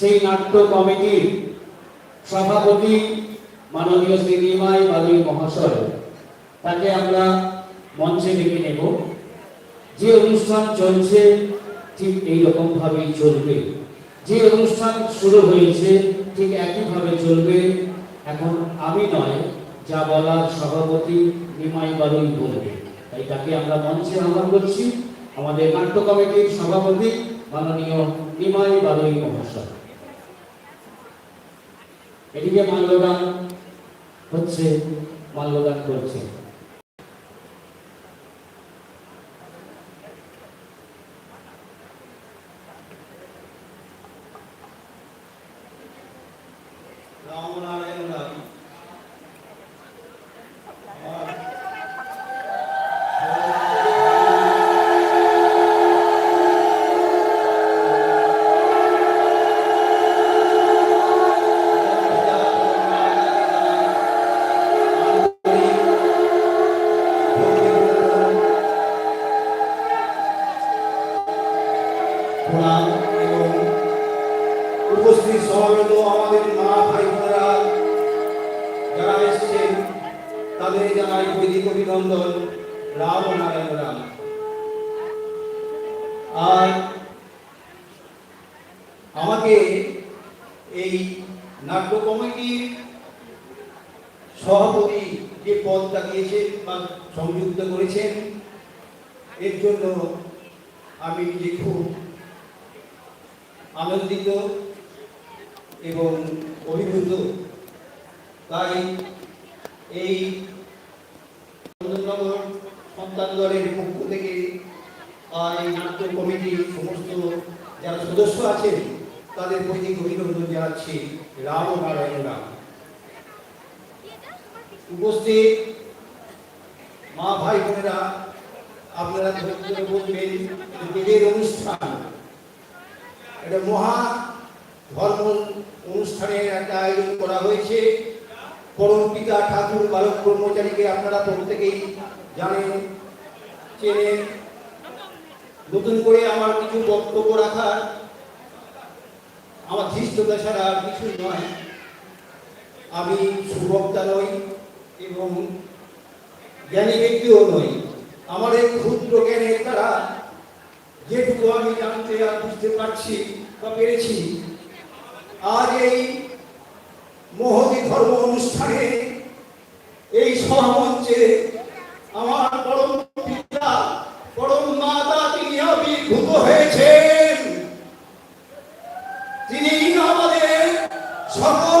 সেই নাট্য কমিটির সভাপতি মাননীয় শ্রী নিমাই বালুই মহাশয়। তাকে আমরা মঞ্চে ডেকে নেব। যে অনুষ্ঠান চলছে, ঠিক এই রকম ভাবেই চলবে। যে অনুষ্ঠান শুরু হয়েছে, ঠিক একইভাবে চলবে। এখন আমি নয়, যা বলার সভাপতি নিমাই বালুই বলবে। তাই তাকে আমরা মঞ্চে আহ্বান করছি। আমাদের নাট্য কমিটির সভাপতি মাননীয় নিমাই বালুই মহাশয়। এদিকে মাল্যদান হচ্ছে মাল্যদান করছে রামনারায়ণ রাম আর প্রণাম এবং উপস্থিত সমবেত আমাদের মা ভাই বোনেরা যারা এসেছেন তাদের জানাই বৈদিক অভিনন্দন রাম নারায়ণ রাম। আর আমাকে এই নাট্য কমিটির সভাপতি যে পদটা দিয়েছেন বা সংযুক্ত করেছেন, এর জন্য আমি নিজে খুব আনন্দিত এবং অভিভূত। তাই এই চন্দননগর সন্তান দলের পক্ষ থেকে এই নাট্য কমিটির সমস্ত যারা সদস্য আছেন, তাদের প্রতি অভিনন্দন জানাচ্ছি। রাম নারায়ণ রাম। উপস্থিত মা, ভাই, বোনেরা, আপনারা ধরে বলবেন এদের অনুষ্ঠান এটা মহা ধর্ম অনুষ্ঠানের একটা আয়োজন করা হয়েছে। পরম পিতা, ঠাকুর, বালক ব্রহ্মচারীকে আপনারা প্রত্যেকেই জানেন চেনেন নতুন করে আমার কিছু বক্তব্য রাখার, আমার ধৃষ্টতা ছাড়া আর কিছুই নয়। আমি সুবক্তা নই এবং জ্ঞানী ব্যক্তিও নই। আমার এই ক্ষুদ্র জ্ঞানের দ্বারা যেটুকু আমি জানতে আর বুঝতে পারছি বা পেরেছি, আজ এই মহতি ধর্ম অনুষ্ঠানে এই সহমঞ্চে আমার পরম পিতা, পরম মাতা তিনি আবির্ভূত হয়েছেন। তিনি আমাদের সকল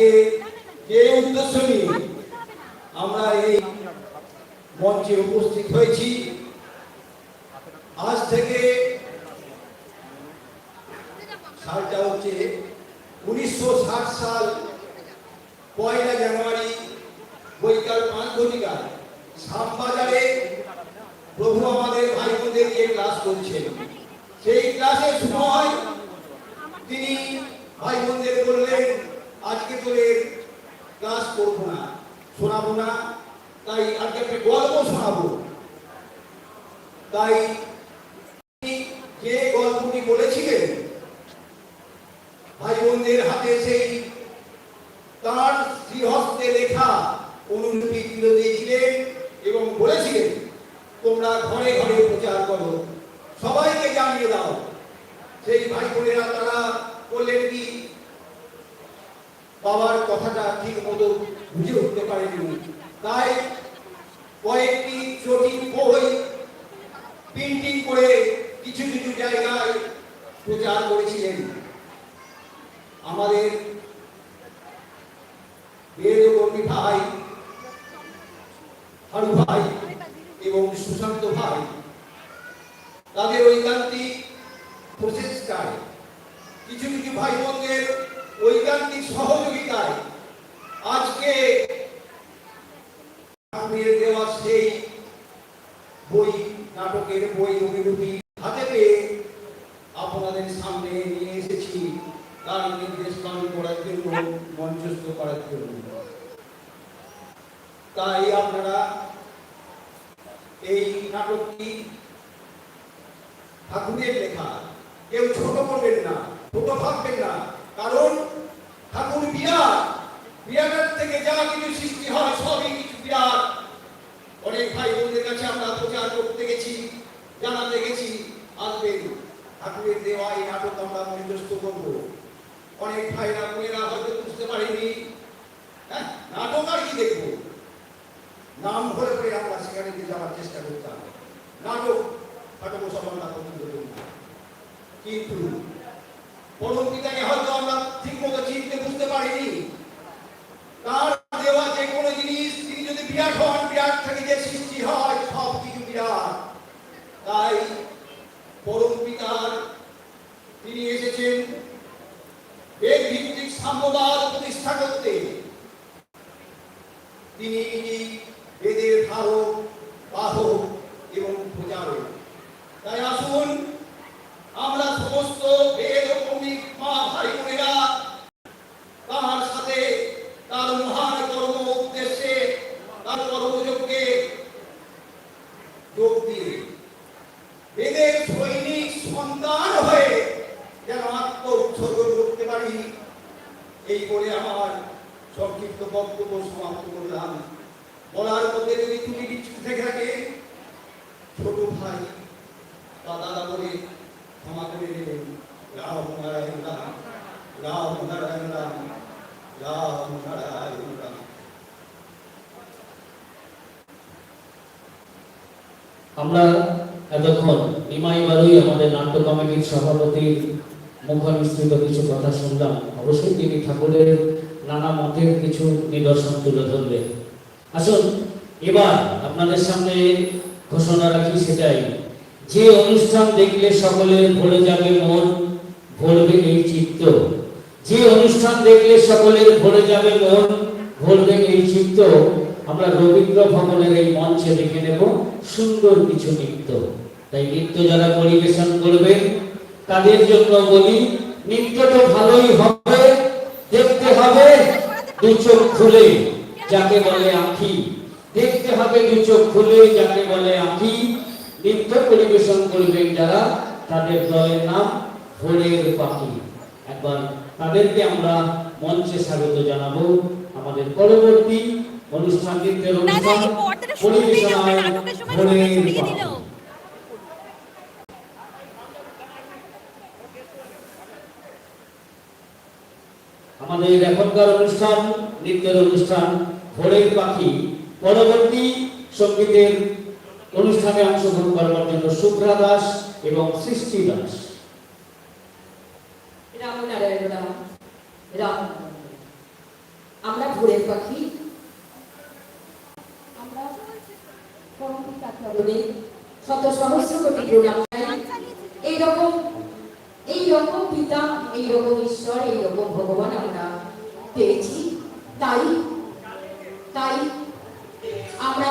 আজকে যে উদ্দেশ্য নিয়ে আমরা এই মঞ্চে উপস্থিত হয়েছি। আজ থেকে সালটা হচ্ছে উনিশশো ষাট সাল, পয়লা জানুয়ারি, বৈকাল পাঁচ ঘটিকায় শ্যামবাজারে প্রভু আমাদের ভাই বোনদের নিয়ে ক্লাস করছেন। সেই ক্লাসের সময় তিনি ভাই বোনদের বললেন আজকে তোদের ক্লাস করব না, শোনাবো না। তাই আজকে একটা গল্প শোনাবো। তাই যে গল্পটি বলেছিলেন ভাই বোনদের হাতে সেই তার শ্রীহস্তে লেখা অনুলিপি তুলে দিয়েছিলেন এবং বলেছিলেন তোমরা ঘরে ঘরে প্রচার করো। সবাইকে জানিয়ে দাও। সেই ভাই বোনেরা তারা বললেন কি বাবার কথাটা ঠিক মতো বুঝে উঠতে পারেনি। তাই কয়েকটি জটিল বই প্রিন্টিং করে কিছু কিছু জায়গায় প্রচার করেছিলেন। আমাদের বেদকর্মী ভাই, হারু ভাই এবং সুশান্ত ভাই, তাদের ঐকান্তিক প্রচেষ্টায় কিছু কিছু ভাই বোনদের ঐকান্তিক সহযোগিতায় আজকে দেওয়া সেই বই, নাটকের বই অভিরূপী হাতে পেয়ে আপনাদের সামনে নিয়ে এসেছি। তার নির্দেশ পালন করার জন্য মঞ্চস্থ করার জন্য। তাই আপনারা এই নাটকটি ঠাকুরের লেখা। কেউ ছোট করবেন না, ছোট ভাববেন না। কারণ ঠাকুর বিরাট, বিরাটের থেকে যা কিছু সৃষ্টি হয় সবই কিছু বিরাট। অনেক ভাই বোনদের কাছে আমরা প্রচার করতে গেছি জানাতে গেছি আসবেন ঠাকুরের দেওয়া এই নাটক আমরা মঞ্চস্থ করব। অনেক ভাইরা, বোনেরা হয়তো বুঝতে পারেনি। হ্যাঁ নাটক আর কি দেখব? নাম ধরে করে আমরা সেখানে দিয়ে যাওয়ার চেষ্টা করতাম। নাটক নাটক সব আমরা পছন্দ করি কিন্তু পিতাকে হয়তো আমরা ঠিক মতো চিনতে, বুঝতে পারিনি। তার দেওয়া যে কোনো জিনিস, তিনি যদি বিরাট হন, বিরাট থেকে যে সৃষ্টি হয়, সব কিছু বিরাট। তাই পরম পিতার তিনি এসেছেন বেদ ভিত্তিক সাম্যবাদ প্রতিষ্ঠা করতে। তিনি বেদের ধারক, বাহক এবং প্রচারক। তাই আসুন, আমরা সমস্ত বেদ ও কৌমিক মা ভাই বোনেরা তার সাথে তার মহান কর্ম উদ্দেশ্যে তার কর্মযোগকে যোগ দিয়ে বেদের সৈনিক সন্তান হয়ে যেন আত্ম উৎসর্গ পারি এই বলে আমার সংক্ষিপ্ত বক্তব্য সমাপ্ত করলাম। বলার মধ্যে যদি তুমি কিছু থেকে থাকে, ছোট ভাই বা দাদা বলে ক্ষমা করে দেবেন। রাম নারায়ণ রাম রাম নারায়ণ রাম রাম নারায়ণ রাম। আমরা এতক্ষণ নিমাই বারুই আমাদের নাট্য কমিটির সভাপতির মুখানুসৃত কিছু কথা শুনলাম। অবশ্যই তিনি ঠাকুরের নানা মতের কিছু নিদর্শন তুলে ধরবেন আসুন, এবার আপনাদের সামনে ঘোষণা রাখি সেটাই। যে অনুষ্ঠান দেখলে সকলের ভরে যাবে মন ভরবে এই চিত্ত। যে অনুষ্ঠান দেখলে সকলের ভরে যাবে মন ভরবে এই চিত্ত। আমরা রবীন্দ্র ভবনের এই মঞ্চে দেখে নেব সুন্দর কিছু নৃত্য। তাই নৃত্য যারা পরিবেশন করবেন তাদের জন্য বলি নৃত্য তো ভালোই হবে দেখতে হবে দু চোখ খুলে যাকে বলে আঁখি। দেখতে হবে দু চোখ খুলে যাকে বলে আঁখি। নৃত্য পরিবেশন করবেন যারা তাদের দলের নাম ভোরের পাখি। একবার তাদেরকে আমরা মঞ্চে স্বাগত জানাব আমাদের পরবর্তী অনুষ্ঠান নৃত্যের অনুষ্ঠান পরিবেশনায় ভোরের পাখি। অনুষ্ঠান নৃত্যের অনুষ্ঠান, ভোরের পাখি, পরবর্তী সঙ্গীতের অনুষ্ঠানে অংশগ্রহণ করবার জন্য শুভ্রা দাস এবং সৃষ্টি দাস। আমরা ভোরের পাখি। আমরা শত সহস্র কোটি এইরকম এইরকম পিতা, এইরকম ঈশ্বর, এইরকম ভগবান আমরা। পেয়েছি। তাই তাই আমরা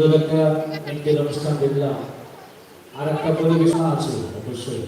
সুন্দর একটা নৃত্যের অনুষ্ঠান দেখলাম। আর একটা পরিবেশনা আছে অবশ্যই।